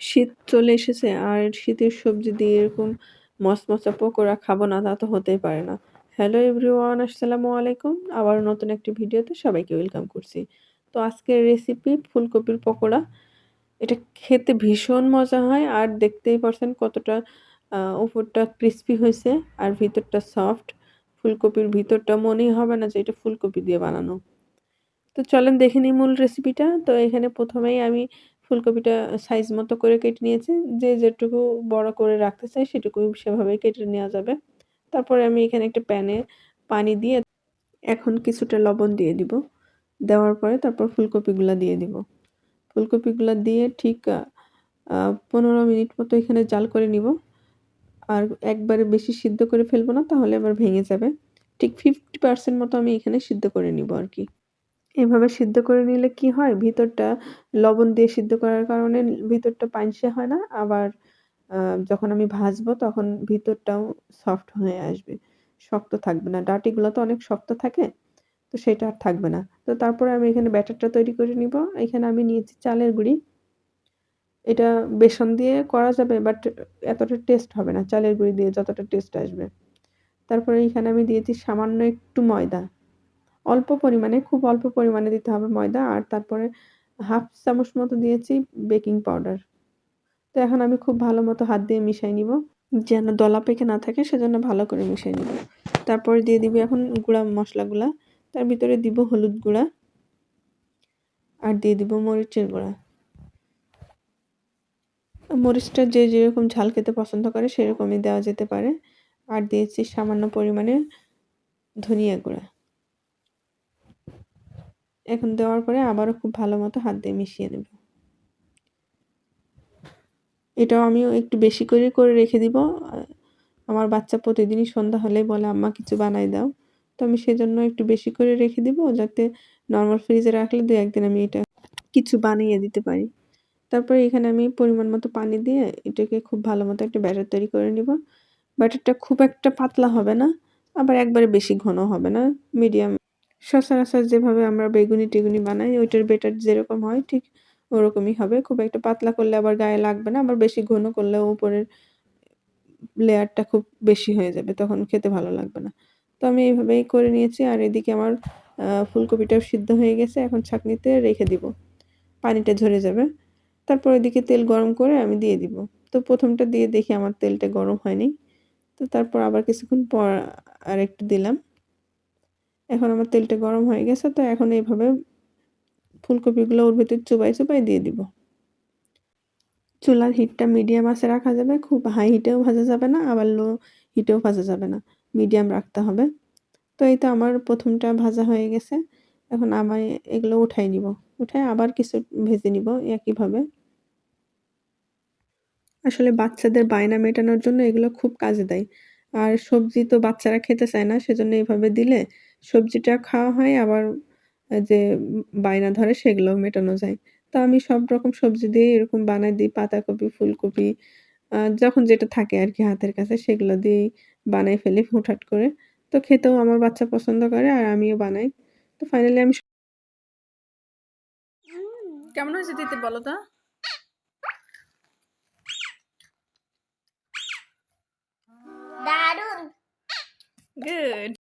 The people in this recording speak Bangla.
শীত চলে এসেছে আর শীতের সবজি দিয়ে এরকম মচমচা পকোড়া খাব না, তা তো হতেই পারে না। হ্যালো এভরিওয়ান আসসালামু আলাইকুম। আবার নতুন একটি ভিডিওতে সবাইকে ওয়েলকাম করছি। তো আজকের রেসিপি ফুলকপির পকোড়া। এটা খেতে ভীষণ মজা হয় আর দেখতেই পারছেন কতটা উপরটা ক্রিস্পি হয়েছে আর ভিতরটা সফট ফুলকপির ভিতরটা মনেই হবে না যে এটা ফুলকপি দিয়ে বানানো। তো চলেন দেখে নিই মূল রেসিপিটা তো এখানে প্রথমেই আমি ফুলকপিটা সাইজ মতো করে কেটে নিয়েছি। যে যেটুকু বড় করে রাখতে চাই সেটুকু সেভাবে কেটে নেওয়া যাবে। তারপরে আমি এখানে একটা প্যানে পানি দিয়ে এখন কিছুটা লবণ দিয়ে দিব। দেওয়ার পরে তারপর ফুলকপিগুলো দিয়ে দিব। ফুলকপিগুলো দিয়ে ঠিক পনেরো মিনিট মতো এখানে জাল করে নিব। আর একবারে বেশি সিদ্ধ করে ফেলব না, তাহলে আবার ভেঙে যাবে। ঠিক ফিফটি পার্সেন্ট মতো আমি এখানে সিদ্ধ করে নিব আর কি। এভাবে সিদ্ধ করে নিলে কি হয়? ভিতরটা লবণ দিয়ে সিদ্ধ করার কারণে ভিতরটা পাইনসে হয় না। আবার যখন আমি ভাজবো তখন ভিতরটাও সফট হয়ে আসবে। শক্ত থাকবে না। ডাটিগুলো তো অনেক শক্ত থাকে, তো সেটা আর থাকবে না। তো তারপরে আমি এখানে ব্যাটারটা তৈরি করে নিব। এখানে আমি নিয়েছি চালের গুঁড়ি। এটা বেসন দিয়ে করা যাবে, বাট এতটা টেস্ট হবে না। চালের গুঁড়ি দিয়ে যতটা টেস্ট আসবে। তারপরে এখানে আমি দিয়েছি সামান্য একটু ময়দা। অল্প পরিমাণে, খুব অল্প পরিমাণে দিতে হবে ময়দা আর তারপরে হাফ চামচ মতো দিয়েছি বেকিং পাউডার। তো এখন আমি খুব ভালো মতো হাত দিয়ে মিশাই নিব। যেন দলা পেকে না থাকে, সেজন্য ভালো করে মিশাই নিব। তারপরে দিয়ে দিব এখন গুঁড়া মশলাগুলা। তার ভিতরে দিব হলুদ গুঁড়া আর দিয়ে দিব মরিচের গুঁড়া। মরিচটা যে যেরকম ঝাল খেতে পছন্দ করে, সেরকমই দেওয়া যেতে পারে। আর দিয়েছি সামান্য পরিমাণে ধনিয়া গুঁড়া। এখন দেওয়ার পরে আবারও খুব ভালো মতো হাত দিয়ে মিশিয়ে নেব। এটাও আমিও একটু বেশি করে করে রেখে দিব। আমার বাচ্চা প্রতিদিনই সন্ধ্যা হলেই বলে, আম্মা, কিছু বানাই দাও। তো আমি সেজন্য একটু বেশি করে রেখে দিব, যাতে নর্মাল ফ্রিজে রাখলে দু একদিন আমি এটা কিছু বানিয়ে দিতে পারি। তারপরে এখানে আমি পরিমাণ মতো পানি দিয়ে এটাকে খুব ভালো মতো একটা ব্যাটার তৈরি করে নিব। ব্যাটারটা খুব একটা পাতলা হবে না, আবার একবারে বেশি ঘন হবে না মিডিয়াম সচরাচর যেভাবে আমরা বেগুনি টেগুনি বানাই, ওইটার বেটার যেরকম হয়, ঠিক ওরকমই হবে। খুব একটা পাতলা করলে আবার গায়ে লাগবে না, আবার বেশি ঘন করলে উপরের লেয়ারটা খুব বেশি হয়ে যাবে, তখন খেতে ভালো লাগবে না। তো আমি এইভাবেই করে নিয়েছি, আর এদিকে আমার ফুলকপিটাও সিদ্ধ হয়ে গেছে, এখন ছাকনিতে রেখে দিব। পানিটা ঝরে যাবে। তারপর এদিকে তেল গরম করে আমি দিয়ে দিব। তো প্রথমটা দিয়ে দেখি আমার তেলটা গরম হয়নি। তো তারপর আবার কিছুক্ষণ পর আর একটু দিলাম। এখন আমার তেলটা গরম হয়ে গেছে, তো এখন এইভাবে ফুলকপিগুলো ওর ভিতরে চুবাই চুবাই দিয়ে দিব। চুলার হিটটা মিডিয়াম আছে রাখা যাবে, খুব হাই হিটেও ভাজা যাবে না, আবার লো হিটেও ভাজা যাবে না মিডিয়াম রাখতে হবে। তো এই তো আমার প্রথমটা ভাজা হয়ে গেছে, এখন আমি এগুলো উঠাই নিব, উঠাই আবার কিছু ভেজে নিব একইভাবে। আসলে বাচ্চাদের বায়না মেটানোর জন্য এগুলো খুব কাজে দেয়, আর সবজি তো বাচ্চারা খেতে চায় না, সেজন্য এইভাবে দিলে সবজিটা খাওয়া হয় আবার যে বায়না ধরে সেগুলোও মেটানো যায়। তো আমি সব রকম সবজি দিয়ে এরকম বানাই দিই পাতাকপি ফুলকপি যখন যেটা থাকে আর কি হাতের কাছে সেগুলো দিয়েই বানাই ফেলি হুটহাট করে। তো খেতেও আমার বাচ্চা পছন্দ করে আর আমিও বানাই। তো ফাইনালি আমি কেমন হয়েছে দিতে বলো তো? দারুণ গুড